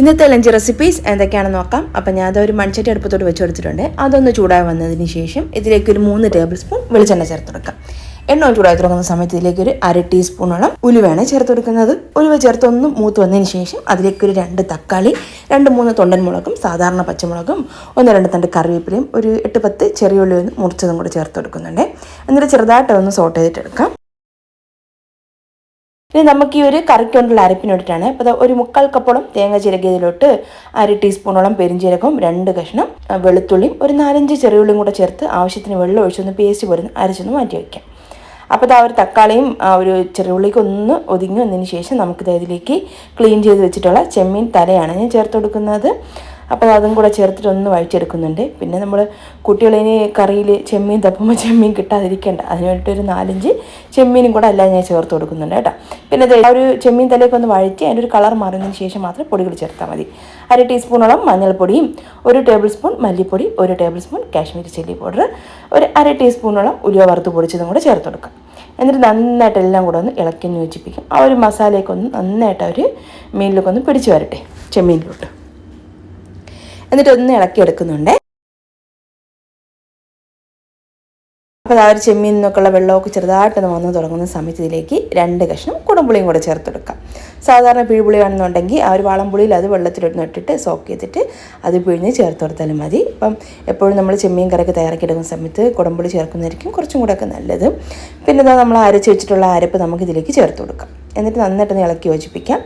ഇന്നത്തെ lunch recipes എന്തൊക്കെയാണെന്ന് നോക്കാം. അപ്പം ഞാൻ അതൊരു മൺചട്ടി അടുപ്പത്തോട് വെച്ച് കൊടുത്തിട്ടുണ്ട്. അതൊന്ന് ചൂടായി വന്നതിന് ശേഷം ഇതിലേക്ക് ഒരു മൂന്ന് ടേബിൾ സ്പൂൺ വെളിച്ചെണ്ണ ചേർത്ത് കൊടുക്കാം. എണ്ണ ചൂടായി തുടങ്ങുന്ന സമയത്ത് ഇതിലേക്ക് ഒരു അര ടീസ്പൂണോളം ഉലുവയാണ് ചേർത്ത് കൊടുക്കുന്നത്. ഉലുവ ചേർത്ത് ഒന്ന് മൂത്ത് വന്നതിന് ശേഷം അതിലേക്ക് ഒരു രണ്ട് തക്കാളി രണ്ട് മൂന്ന് തൊണ്ടൻ മുളകും സാധാരണ പച്ചമുളകും ഒന്ന് രണ്ട് തണ്ട് കറിവേപ്പിലയും ഒരു എട്ട് പത്ത് ചെറിയ ഉള്ളി മുറിച്ചതും കൂടെ ചേർത്ത് കൊടുക്കുന്നുണ്ട്. എന്നിട്ട് ചെറുതായിട്ട് ഒന്ന് സോട്ട് ചെയ്തിട്ടെടുക്കാം ഇനി നമുക്ക് ഈ ഒരു കറിക്കൊണ്ടുള്ള അരപ്പിനോട്ടിട്ടാണ് അപ്പോൾ ഒരു മുക്കാൽ കപ്പോളം തേങ്ങ ചിരകിയതിലോട്ട് അര ടീസ്പൂണോളം പെരിഞ്ചീരകവും രണ്ട് കഷ്ണം ആ, വെളുത്തുള്ളിയും ഒരു നാലഞ്ച് ചെറിയുള്ളിയും കൂടെ ചേർത്ത് ആവശ്യത്തിന് വെള്ളം ഒഴിച്ചൊന്ന് പേസ്റ്റ് പോലെ അരച്ചൊന്ന് മാറ്റി വയ്ക്കാം. അപ്പോൾ ദാ ഒരു തക്കാളിയും ആ ഒരു ചെറിയുള്ളിക്ക് ഒന്ന് ഒതുങ്ങി വന്നതിന് ശേഷം നമുക്കിത് ഇതിലേക്ക് ക്ലീൻ ചെയ്ത് വെച്ചിട്ടുള്ള ചെമ്മീൻ തലയാണ് ഞാൻ ചേർത്ത് കൊടുക്കുന്നത്. അപ്പോൾ അതും കൂടെ ചേർത്തിട്ട് ഒന്ന് വഴിച്ചെടുക്കുന്നുണ്ട് പിന്നെ നമ്മൾ കുട്ടികളിന് കറിയിൽ ചെമ്മീൻ തപ്പുമ്പോൾ ചെമ്മീൻ കിട്ടാതിരിക്കേണ്ട. അതിന് വേണ്ടിയിട്ട് ഒരു നാലഞ്ച് ചെമ്മീനും കൂടെ എല്ലാം ഞാൻ ചേർത്ത് കൊടുക്കുന്നുണ്ട് കേട്ടോ. പിന്നെ ആ ഒരു ചെമ്മീൻ തലയൊക്കെ ഒന്ന് വഴിച്ച് അതിന്റെ ഒരു കളർ മാറുന്നതിന് ശേഷം മാത്രം പൊടികൾ ചേർത്താൽ മതി. അര ടീസ്പൂണോളം മഞ്ഞൾപ്പൊടിയും ഒരു ടേബിൾ സ്പൂൺ മല്ലിപ്പൊടി ഒരു tablespoon Kashmiri chilli powder ഒരു അര ടീസ്പൂണോളം ഉലുവ വറുത്ത് പൊടിച്ചതും കൂടെ ചേർത്ത് കൊടുക്കാം. എന്നിട്ട് നന്നായിട്ട് എല്ലാം കൂടെ ഒന്ന് ഇളക്കി യോജിപ്പിക്കും. ആ ഒരു മസാലയൊക്കെ ഒന്ന് നന്നായിട്ട് അവർ മീനിലൊക്കെ ഒന്ന് പിടിച്ചു വരട്ടെ ചെമ്മീനിലോട്ട്. എന്നിട്ട് ഒന്ന് ഇളക്കി എടുക്കുന്നുണ്ട് അപ്പോൾ ആ ഒരു ചെമ്മീൻ നിന്നൊക്കെയുള്ള വെള്ളമൊക്കെ ചെറുതായിട്ടൊന്ന് വന്ന് തുടങ്ങുന്ന സമയത്ത് ഇതിലേക്ക് രണ്ട് കഷ്ണം കുടംപുളിയും കൂടെ ചേർത്തെടുക്കാം. സാധാരണ പിഴിപുളിയാണെന്നുണ്ടെങ്കിൽ ആ ഒരു വാളംപുളിയിൽ അത് വെള്ളത്തിലൊന്ന് ഇട്ടിട്ട് സോക്ക് ചെയ്തിട്ട് അത് പിഴിഞ്ഞ് ചേർത്ത് കൊടുത്താലും മതി. അപ്പം എപ്പോഴും നമ്മൾ ചെമ്മീൻ കറിയൊക്കെ തയ്യാറാക്കി എടുക്കുന്ന സമയത്ത് കുടംപുളി ചേർക്കുന്നതായിരിക്കും കുറച്ചും കൂടെ ഒക്കെ നല്ലത്. പിന്നെ ഇതാ നമ്മൾ അരച്ച് വെച്ചിട്ടുള്ള അരപ്പ് നമുക്ക് ഇതിലേക്ക് ചേർത്ത് കൊടുക്കാം. എന്നിട്ട് നന്നായിട്ടൊന്ന് ഇളക്കി യോജിപ്പിക്കാം.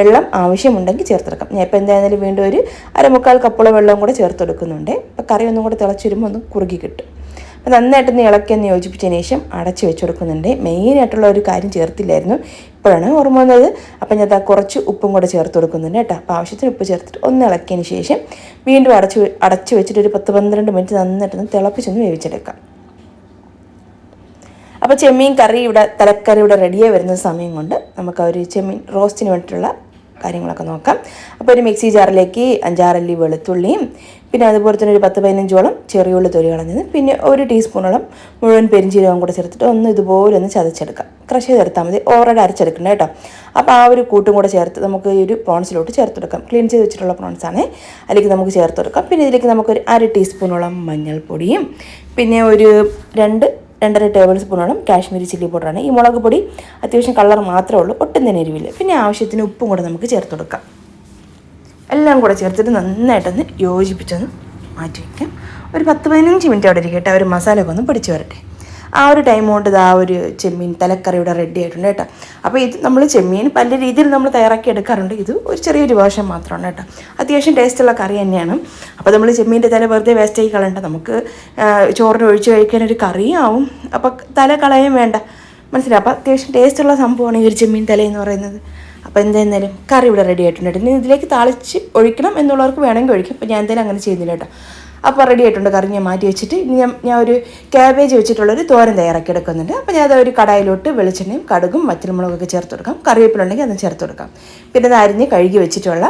വെള്ളം ആവശ്യമുണ്ടെങ്കിൽ ചേർത്തെടുക്കാം. ഞാൻ ഇപ്പോൾ എന്തായാലും വീണ്ടും ഒരു അരമുക്കാൽ കപ്പോളം വെള്ളം കൂടെ ചേർത്ത് കൊടുക്കുന്നുണ്ട് അപ്പോൾ കറി ഒന്നും കൂടെ തിളച്ച് വരുമ്പോൾ ഒന്ന് കുറുകി കിട്ടും. അപ്പോൾ നന്നായിട്ടൊന്ന് ഇളക്കിയൊന്ന് യോജിപ്പിച്ചതിന് ശേഷം അടച്ച് വെച്ച് കൊടുക്കുന്നുണ്ട് മെയിനായിട്ടുള്ള ഒരു കാര്യം ചേർത്തില്ലായിരുന്നു. ഇപ്പോഴാണ് ഓർമ്മ വന്നത്. അപ്പം ഞാൻ കുറച്ച് ഉപ്പും കൂടെ ചേർത്ത് കൊടുക്കുന്നുണ്ട് കേട്ടോ. അപ്പോൾ ആവശ്യത്തിന് ഉപ്പ് ചേർത്തിട്ട് ഒന്ന് ഇളക്കിയതിന് ശേഷം വീണ്ടും അടച്ച് അടച്ച് വെച്ചിട്ട് ഒരു പത്ത് പന്ത്രണ്ട് മിനിറ്റ് നന്നായിട്ടൊന്ന് തിളപ്പിച്ചൊന്ന് വേവിച്ചെടുക്കാം. അപ്പോൾ ചെമ്മീൻ കറി ഇവിടെ തലക്കറി ഇവിടെ റെഡിയായി വരുന്ന സമയം കൊണ്ട് നമുക്ക് ആ ഒരു ചെമ്മീൻ റോസ്റ്റിന് വേണ്ടിയിട്ടുള്ള കാര്യങ്ങളൊക്കെ നോക്കാം. അപ്പോൾ ഒരു മിക്സി ജാറിലേക്ക് അഞ്ചാറല്ലി വെളുത്തുള്ളിയും പിന്നെ അതുപോലെ തന്നെ ഒരു പത്ത് പതിനഞ്ചോളം ചെറിയുള്ളി തൊലി കളഞ്ഞത് പിന്നെ ഒരു ടീസ്പൂണോളം മുഴുവൻ പെരിഞ്ചീരകം കൂടെ ചേർത്തിട്ട് ഒന്ന് ഇതുപോലെ ഒന്ന് ചതച്ചെടുക്കാം. ക്രഷ് ചെയ്തെടുത്താൽ മതി. ഓൾറെഡി അരച്ചെടുക്കണം കേട്ടോ. അപ്പോൾ ആ ഒരു കൂട്ടും കൂടെ ചേർത്ത് നമുക്ക് ഈ ഒരു പ്രോൺസിലോട്ട് ചേർത്തെടുക്കാം. ക്ലീൻ ചെയ്ത് വെച്ചിട്ടുള്ള പ്രോൺസ് ആണ് അതിലേക്ക് നമുക്ക് ചേർത്തെടുക്കാം. പിന്നെ ഇതിലേക്ക് നമുക്കൊരു അര ടീസ്പൂണോളം മഞ്ഞൾപ്പൊടിയും പിന്നെ ഒരു രണ്ട് രണ്ടര ടേബിൾ സ്പൂണോളം കാശ്മീരി ചില്ലി പൗഡറാണ്. ഈ മുളക് പൊടി അത്യാവശ്യം കളർ മാത്രമേ ഉള്ളൂ ഒട്ടും തന്നെ എരിവില്ല. പിന്നെ ആവശ്യത്തിന് ഉപ്പും കൂടെ നമുക്ക് ചേർത്ത് കൊടുക്കാം. എല്ലാം കൂടെ ചേർത്തിട്ട് നന്നായിട്ടൊന്ന് യോജിപ്പിച്ചൊന്ന് മാറ്റി വയ്ക്കാം ഒരു പത്ത് പതിനഞ്ച് മിനിറ്റ് അവിടെ ഇരിക്കട്ടെ ഒരു മസാലയൊക്കെ ഒന്ന് പിടിച്ച് വരട്ടെ. ആ ഒരു ടൈം കൊണ്ട് ഇതാ ഒരു ചെമ്മീൻ തലക്കറി ഇവിടെ റെഡി ആയിട്ടുണ്ട് കേട്ടോ. അപ്പോൾ ഇത് നമ്മൾ ചെമ്മീൻ പല രീതിയിൽ നമ്മൾ തയ്യാറാക്കി എടുക്കാറുണ്ട്. ഇത് ഒരു ചെറിയൊരു വേർഷൻ മാത്രമാണ് കേട്ടോ. അത്യാവശ്യം ടേസ്റ്റുള്ള കറി തന്നെയാണ്. അപ്പോൾ നമ്മൾ ചെമ്മീന്റെ തല വെറുതെ വേസ്റ്റ് ആയി കളയണ്ട. നമുക്ക് ആ, ചോറിന് ഒഴിച്ച് കഴിക്കാൻ ഒരു കറിയും ആവും. അപ്പോൾ തല കളയും വേണ്ട. മനസ്സിലായി? അപ്പോൾ അത്യാവശ്യം ടേസ്റ്റുള്ള സംഭവമാണ് ഈ ഒരു ചെമ്മീൻ തല എന്ന് പറയുന്നത്. അപ്പോൾ എന്തായിരുന്നാലും കറി ഇവിടെ റെഡി ആയിട്ടുണ്ട് ഇനി ഇതിലേക്ക് താളിച്ച് ഒഴിക്കണം എന്നുള്ളവർക്ക് വേണമെങ്കിൽ ഒഴിക്കും. അപ്പോൾ ഞാൻ എന്തായാലും അങ്ങനെ ചെയ്യുന്നില്ല കേട്ടോ. അപ്പോൾ റെഡി ആയിട്ടുണ്ട് കറി ഞാൻ മാറ്റി വെച്ചിട്ട്. ഇനി ഞാൻ ഞാൻ ഒരു ക്യാബേജ് വെച്ചിട്ടുള്ളൊരു തോരൻ തയ്യാറാക്കി എടുക്കുന്നുണ്ട്. അപ്പോൾ ഞാൻ അതൊരു കടായിലോട്ട് വെളിച്ചെണ്ണയും കടുകും വറ്റൽമുളകൊക്കെ ചേർത്ത് കൊടുക്കാം. കറിവേപ്പിലുണ്ടെങ്കിൽ അതും ചേർത്ത് കൊടുക്കാം. പിന്നെ അത് അരിഞ്ഞ് കഴുകി വെച്ചിട്ടുള്ള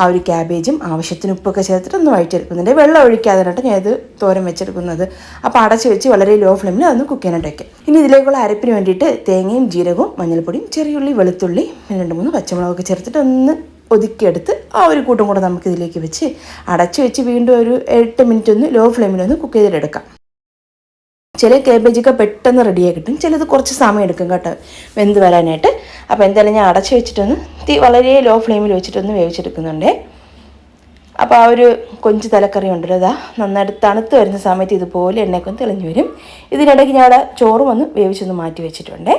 ആ ഒരു ക്യാബേജും ആവശ്യത്തിന് ഉപ്പൊക്കെ ചേർത്തിട്ട് ഒന്ന് വഴിച്ചെടുക്കുന്നുണ്ട് വെള്ളം ഒഴിക്കാതെയായിട്ട് ഞാൻ ഇത് തോരൻ വെച്ചെടുക്കുന്നത്. അപ്പോൾ അടച്ച് വെച്ച് വളരെ ലോ ഫ്ലെയിമിൽ അതൊന്ന് കുക്ക് ചെയ്യാനായിട്ട് വയ്ക്കാം ഇനി ഇതിലേക്കുള്ള അരപ്പിന് വേണ്ടിയിട്ട് തേങ്ങയും ജീരകവും മഞ്ഞൾപ്പൊടിയും ചെറിയുള്ളി വെളുത്തുള്ളി രണ്ട് മൂന്ന് പച്ചമുളകൊക്കെ ചേർത്തിട്ട് ഒന്ന് ഒതുക്കിയെടുത്ത് ആ ഒരു കൂട്ടും കൂടെ നമുക്കിതിലേക്ക് വെച്ച് അടച്ച് വെച്ച് വീണ്ടും ഒരു എട്ട് മിനിറ്റ് ഒന്ന് ലോ ഫ്ലെയിമിൽ ഒന്ന് കുക്ക് ചെയ്തെടുക്കാം. ചില കേബേജൊക്കെ പെട്ടെന്ന് റെഡിയായി കിട്ടും. ചിലത് കുറച്ച് സമയം എടുക്കും കേട്ടോ വെന്ത് വരാനായിട്ട്. അപ്പോൾ എന്തായാലും ഞാൻ അടച്ച് വെച്ചിട്ടൊന്ന് തീ വളരെ ലോ ഫ്ലെയിമിൽ വെച്ചിട്ടൊന്ന് വേവിച്ചെടുക്കുന്നുണ്ടേ. അപ്പോൾ ആ ഒരു കൊഞ്ച് തലക്കറി ഉണ്ടല്ലോ ഇതാ നന്നായിട്ട് തണുത്ത് വരുന്ന സമയത്ത് ഇതുപോലെ എണ്ണയൊക്കെ തെളിഞ്ഞു വരും. ഇതിനിടയ്ക്ക് ഞാൻ അവിടെ ചോറും ഒന്ന് വേവിച്ചൊന്ന് മാറ്റി വെച്ചിട്ടുണ്ടേ.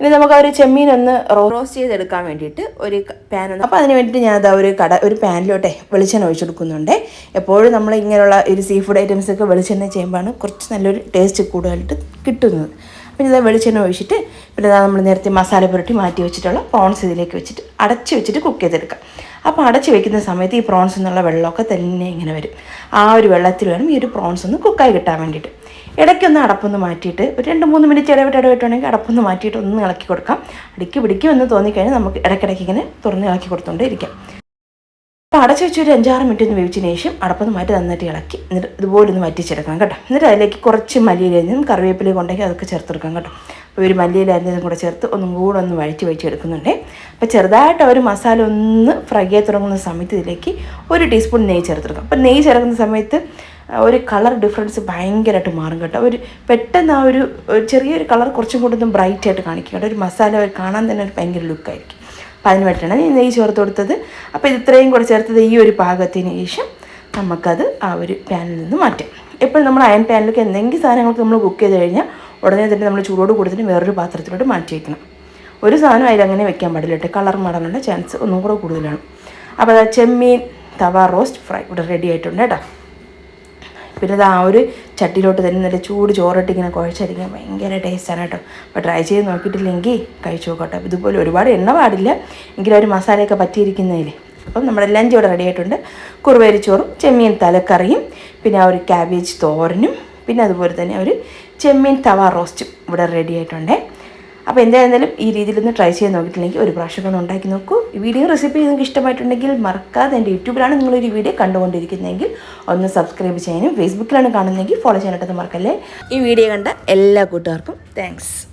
ഇനി നമുക്ക് ഒരു ചെമ്മീൻ ഒന്ന് റോസ്റ്റ് ചെയ്തെടുക്കാൻ വേണ്ടിയിട്ട് ഒരു പാൻ ഒന്ന് അപ്പോൾ അതിന് വേണ്ടിയിട്ട് ഞാൻ അതാ ഒരു കട ഒരു പാനിലോട്ടെ വെളിച്ചെണ്ണ ഒഴിച്ചു കൊടുക്കുന്നുണ്ട് എപ്പോഴും നമ്മൾ ഇങ്ങനെയുള്ള ഒരു സീ ഫുഡ് ഐറ്റംസൊക്കെ വെളിച്ചെണ്ണ ചെയ്യുമ്പോഴാണ് കുറച്ച് നല്ലൊരു ടേസ്റ്റ് കൂടുതലായിട്ട് കിട്ടുന്നത്. പിന്നെ ഇതാ വെളിച്ചെണ്ണ ഒഴിച്ചിട്ട് പിന്നെ ഇതാ നമ്മൾ നേരത്തെ മസാല പുരട്ടി മാറ്റി വെച്ചിട്ടുള്ള പ്രോൺസ് ഇതിലേക്ക് വെച്ചിട്ട് അടച്ച് വെച്ചിട്ട് കുക്ക് ചെയ്തെടുക്കാം. അപ്പോൾ അടച്ച് വെക്കുന്ന സമയത്ത് ഈ പ്രോൺസ് എന്നുള്ള വെള്ളമൊക്കെ തന്നെ ഇങ്ങനെ വരും. ആ ഒരു വെള്ളത്തിൽ വേണം ഈ ഒരു പ്രോൺസ് ഒന്ന് കുക്കായി കിട്ടാൻ വേണ്ടിയിട്ട്. ഇടയ്ക്കൊന്ന് അടപ്പൊന്ന് മാറ്റിയിട്ട് ഒരു രണ്ട് മൂന്ന് മിനിറ്റ് ഇടവിട്ട് ഇടവിട്ടുണ്ടെങ്കിൽ അടപ്പൊന്ന് മാറ്റിയിട്ട് ഒന്ന് ഇളക്കി കൊടുക്കാം. അടിക്ക് പിടിക്കുമെന്ന് തോന്നിക്കഴിഞ്ഞാൽ നമുക്ക് ഇടയ്ക്കിടയ്ക്ക് ഇങ്ങനെ തുറന്ന് ഇളക്കി കൊടുത്തുകൊണ്ടേ ഇരിക്കാം അപ്പോൾ അടച്ച് വെച്ച് ഒരു അഞ്ചാറ് മിനിറ്റ് ഒന്ന് വേവിച്ചതിന് ശേഷം അടപ്പൊന്ന് മാറ്റി നന്നായിട്ട് ഇളക്കി എന്നിട്ട് ഇതുപോലെ ഒന്ന് വറ്റിച്ചെടുക്കണം കേട്ടോ. എന്നിട്ട് അതിലേക്ക് കുറച്ച് മല്ലിയിലയും കറിവേപ്പിലയും കൊണ്ടെങ്കിൽ അതൊക്കെ ചേർത്തെടുക്കാം കേട്ടോ. അപ്പോൾ ഒരു മല്ലിയില കൂടെ ചേർത്ത് ഒന്നും കൂടെ ഒന്ന് വഴിച്ച് വഴിച്ചെടുക്കുന്നുണ്ട് അപ്പോൾ ചെറുതായിട്ട് ഒരു മസാല ഒന്ന് ഫ്രൈ ആയി തുടങ്ങുന്ന സമയത്ത് ഇതിലേക്ക് ഒരു ടീസ്പൂൺ നെയ്യ് ചേർത്തെടുക്കാം. അപ്പോൾ നെയ്യ് ചേർക്കുന്ന സമയത്ത് ഒരു കളർ ഡിഫറൻസ് ഭയങ്കരമായിട്ട് മാറും കേട്ടോ. ഒരു പെട്ടെന്ന് ആ ഒരു ചെറിയൊരു കളർ കുറച്ചും കൂടെ ഒന്ന് ബ്രൈറ്റ് ആയിട്ട് കാണിക്കും കേട്ടോ. ഒരു മസാല കാണാൻ തന്നെ ഒരു ഭയങ്കര ലുക്കായിരിക്കും. അപ്പം അതിന് വേണ്ടിയിട്ടാണ് ഈ നെയ്യ് ചേർത്ത് കൊടുത്തത് അപ്പോൾ ഇത് ഇത്രയും കൂടെ ചേർത്തത് ഈ ഒരു പാകത്തിന് ശേഷം നമുക്കത് ആ ഒരു പാനിൽ നിന്ന് മാറ്റാം. എപ്പോഴും നമ്മൾ അയൺ പാനിലേക്ക് എന്തെങ്കിലും സാധനങ്ങൾക്ക് നമ്മൾ കുക്ക് ചെയ്ത് കഴിഞ്ഞാൽ ഉടനെ തന്നെ നമ്മൾ ചൂടോട് കൊടുത്തിട്ട് വേറൊരു പാത്രത്തിലോട്ട് മാറ്റി വയ്ക്കണം ഒരു സാധനം അതിൽ അങ്ങനെ വെക്കാൻ പാടില്ല കേട്ടോ. കളർ മാറാനുള്ള ചാൻസ് ഒന്നും കൂടെ കൂടുതലാണ്. അപ്പോൾ അതാ ചെമ്മീൻ തവ റോസ്റ്റ് ഫ്രൈ ഇവിടെ റെഡി ആയിട്ടുണ്ട് കേട്ടോ. പിന്നെ അത് ആ ഒരു ചട്ടിയിലോട്ട് തന്നെ നല്ല ചൂട് ചോറിട്ട് ഇങ്ങനെ കുഴച്ചായിരിക്കും ഭയങ്കര ടേസ്റ്റാണ് കേട്ടോ. അപ്പോൾ ട്രൈ ചെയ്ത് നോക്കിയിട്ടില്ലെങ്കിൽ കഴിച്ചു നോക്കട്ടെ. ഇതുപോലെ ഒരുപാട് എണ്ണ പാടില്ല. എങ്കിലും ഒരു മസാലയൊക്കെ പറ്റിയിരിക്കുന്നതിൽ അപ്പം നമ്മുടെ ലഞ്ച് ഇവിടെ റെഡി ആയിട്ടുണ്ട്. കുറുവേരിച്ചോറും ചെമ്മീൻ തലക്കറിയും പിന്നെ ആ ഒരു ക്യാബേജ് തോരനും പിന്നെ അതുപോലെ തന്നെ ഒരു ചെമ്മീൻ തവ റോസ്റ്റും ഇവിടെ റെഡി ആയിട്ടുണ്ട്. അപ്പോൾ എന്തായിരുന്നാലും ഈ രീതിയിലൊന്ന് ട്രൈ ചെയ്ത് നോക്കിയിട്ടില്ലെങ്കിൽ ഒരു പ്രാവശ്യം ഒന്ന് ഉണ്ടാക്കി നോക്കൂ. ഈ വീഡിയോ റെസിപ്പി നിങ്ങൾക്ക് ഇഷ്ടമായിട്ടുണ്ടെങ്കിൽ മറക്കാതെ എന്റെ യൂട്യൂബിലാണ് നിങ്ങളൊരു വീഡിയോ കണ്ടുകൊണ്ടിരിക്കുന്നതെങ്കിൽ ഒന്ന് സബ്സ്ക്രൈബ് ചെയ്യാനും ഫേസ്ബുക്കിലാണ് കാണുന്നതെങ്കിൽ ഫോളോ ചെയ്യാനായിട്ടൊന്നും മറക്കല്ലേ? ഈ വീഡിയോ കണ്ട എല്ലാ കൂട്ടുകാർക്കും താങ്ക്സ്